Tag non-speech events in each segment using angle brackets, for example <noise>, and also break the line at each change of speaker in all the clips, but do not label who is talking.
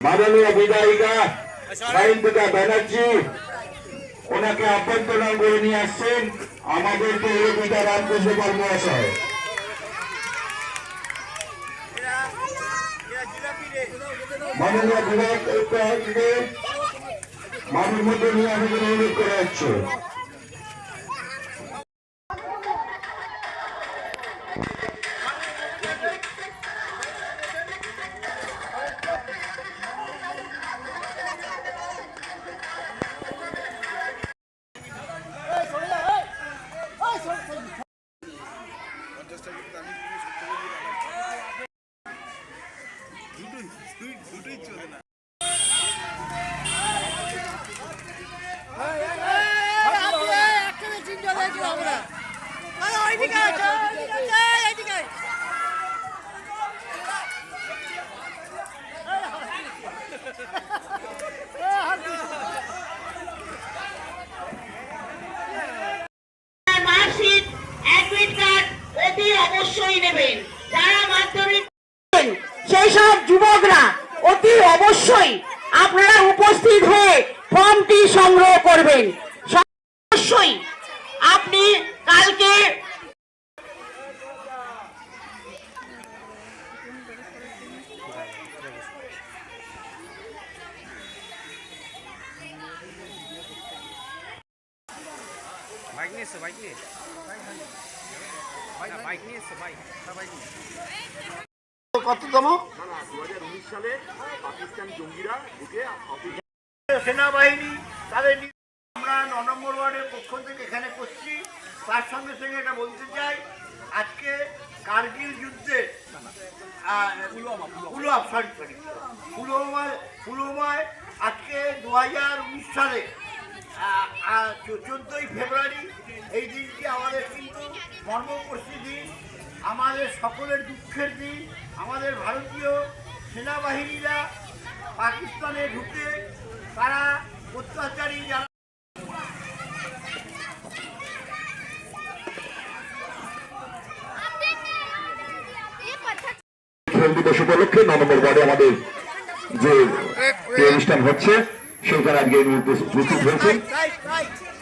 মাননীয় বিধায়িকা সাইন্দিকা ব্যানার্জি, ওনাকে অভ্যন্তরণ করে নিয়ে আসছেন আমাদের পৌরপিতা রামকৃষ্ণ পাল মহাশয় মাননীয় বিধায়ককে মাঠের মধ্যে নিয়ে আমাদের অনুরোধ করা হচ্ছে।
মার্কশিট অবশ্যই নেবেন। যারা মাধ্যমিক সেই সব যুবকরা অতি অবশ্যই আপনারা উপস্থিত হয়ে ফর্মটি সংগ্রহ করবেন। অবশ্যই আপনি কালকে
বাইক নিয়ে এসো বাইক নিয়ে
কততম? সেনাবাহিনী, তাদের আমরা ন ওয়ার্ডের পক্ষ এখানে করছি। তার সঙ্গে সঙ্গে এটা বলতে চাই, আজকে কার্গিল যুদ্ধে পুলওয়ামা সরি সরি পুলওয়ামায় পুলওয়ামায় সালে চোদ্দোই ফেব্রুয়ারি এই দিনটি আমাদের কিন্তু মর্মপর্শী দিন আমাদের সকলের দুঃখের দিন আমাদের ভারতীয় সেনাবাহিনীরা পাকিস্তানে ঢুকে তারা অত্যাচারী যারা
দিবস উপলক্ষে ন নম্বর ওয়ার্ডে আমাদের যে অনুষ্ঠান হচ্ছে সেখানে আজকে উপস্থিত হয়েছেন
খেলাটা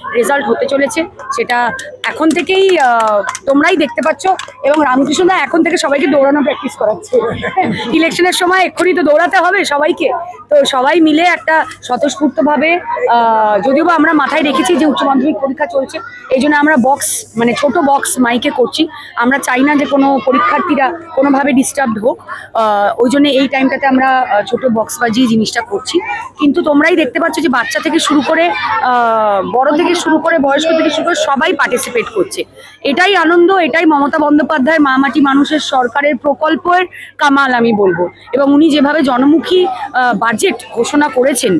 রেজাল্ট হতে চলেছে। সেটা এখন থেকেই তোমরাই দেখতে পাচ্ছ এবং রামকৃষ্ণদা এখন থেকে সবাইকে দৌড়ানো প্র্যাকটিস করাচ্ছে। <laughs> ইলেকশনের সময় এক্ষুনি তো দৌড়াতে হবে সবাইকে। তো সবাই মিলে একটা স্বতঃস্ফূর্তভাবে যদিও বা আমরা মাথায় রেখেছি যে উচ্চ মাধ্যমিক পরীক্ষা চলছে, এই জন্য আমরা বক্স মানে ছোট বক্স মাইকে করছি। আমরা চাই না যে কোনো পরীক্ষার্থীরা কোনোভাবে ডিস্টার্ব হোক। ওই জন্য এই টাইমটাতে আমরা ছোট বক্স বাজিয়ে জিনিসটা করছি। কিন্তু তোমরাই দেখতে পাচ্ছ যে বাচ্চা থেকে শুরু করে বড় থেকে শুরু করে, বয়স্ক থেকে শুরু করে সবাই পার্টিসিপেট করছে। এটাই আনন্দ, এটাই মমতা বন্দ্যোপাধ্যায়, মা মাটি মানুষের সরকারের প্রকল্পের কামাল আমি বলব। এবং উনি যেভাবে জনমুখী বাজেট ঘোষণা করেছেন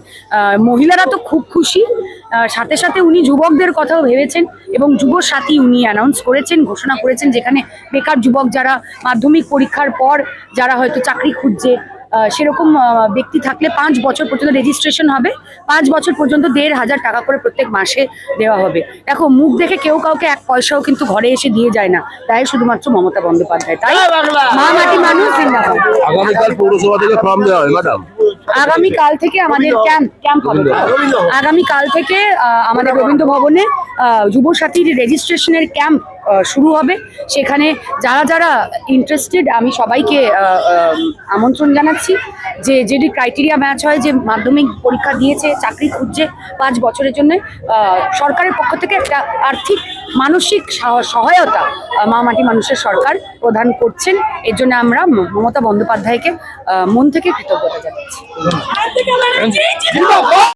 মহিলারা তো খুব খুশি। সাথে সাথে উনি যুবকদের কথাও ভেবেছেন এবং যুব সাথী উনি অ্যানাউন্স করেছেন, ঘোষণা করেছেন যেখানে বেকার যুবক যারা মাধ্যমিক পরীক্ষার পর, যারা হয়তো চাকরি খুঁজছে সেরকম ব্যক্তি থাকলে পাঁচ বছর পর্যন্ত রেজিস্ট্রেশন হবে। পাঁচ বছর পর্যন্ত দেড় হাজার টাকা করে প্রত্যেক মাসে দেওয়া হবে। দেখো মুখ দেখে কেউ কাউকে এক পয়সাও কিন্তু ঘরে এসে দিয়ে যায় না। তাই শুধুমাত্র মমতা বন্দ্যোপাধ্যায়। তাই মা মাটি মানুষ
আগামীকাল পৌরসভা থেকে ফর্ম দেওয়া হয় ম্যাডাম
আগামী থেকে আমাদের ক্যাম্প ক্যাম্প হবে। আগামীকাল থেকে আমাদের রবীন্দ্র ভবনে আহ, যুবসাথীর রেজিস্ট্রেশনের ক্যাম্প শুরু হবে। সেখানে যারা যারা ইন্টারেস্টেড আমি সবাইকে আমন্ত্রণ জানাচ্ছি যে যদি ক্রাইটেরিয়া ম্যাচ হয়, যে মাধ্যমিক পরীক্ষা দিয়েছে, চাকরি খুঁজছে পাঁচ বছরের জন্য সরকারের পক্ষ থেকে একটা আর্থিক, মানসিক সহ- সহায়তা মা মাটি মানুষের সরকার প্রদান করছেন। এর জন্য আমরা মমতা বন্দ্যোপাধ্যায়কে মন থেকে কৃতজ্ঞতা জানাচ্ছি।